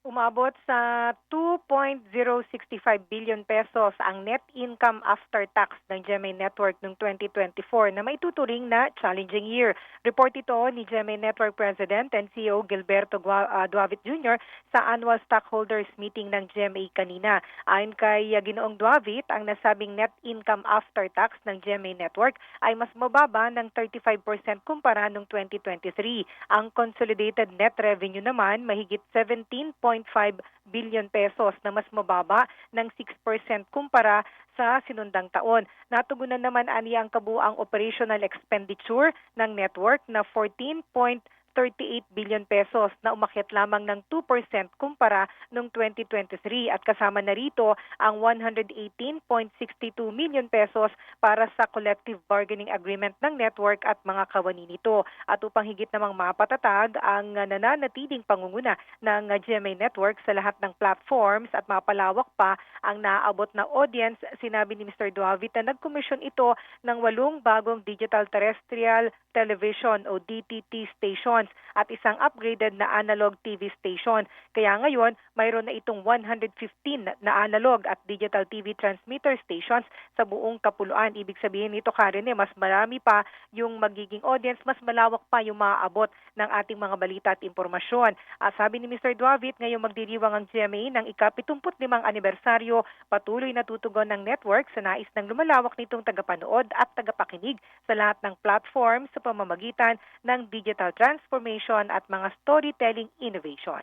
Umabot sa 2.065 billion pesos ang net income after tax ng GMA Network noong 2024 na may tuturing na challenging year. Report ito ni GMA Network President and CEO Gilberto ah, Duavit Jr. sa annual stockholders meeting ng GMA kanina. Ayon kay ah, Ginoong Duavit, ang nasabing net income after tax ng GMA Network ay mas mababa ng 35% kumpara noong 2023. Ang consolidated net revenue naman mahigit 17.5 billion pesos na mas mababa ng 6% kumpara sa sinundang taon. Natugunan naman ani ang kabuang operational expenditure ng network na 14.38 billion pesos na umakyat lamang ng 2% kumpara noong 2023 at kasama na rito ang 118.62 million pesos para sa collective bargaining agreement ng network at mga kawani nito. At upang higit namang mapatatag ang nananatiling pangunguna ng GMA Network sa lahat ng platforms at mapalawak pa ang naaabot na audience, sinabi ni Mr. Duavit na nagkomisyon ito ng walong bagong digital terrestrial television o DTT stations at isang upgraded na analog TV station. Kaya ngayon, mayroon na itong 115 na analog at digital TV transmitter stations sa buong kapuluan. Ibig sabihin nito, Karen, eh, mas marami pa yung magiging audience, mas malawak pa yung maaabot ng ating mga balita at impormasyon. Ah, sabi ni Mr. Duavit, ngayong magdiriwang ang GMA ng ika-75 anibersaryo, patuloy na tutugon ng network sa nais ng lumalawak nitong tagapanood at tagapakinig sa lahat ng platform sa pamamagitan ng digital transformation at mga storytelling innovation.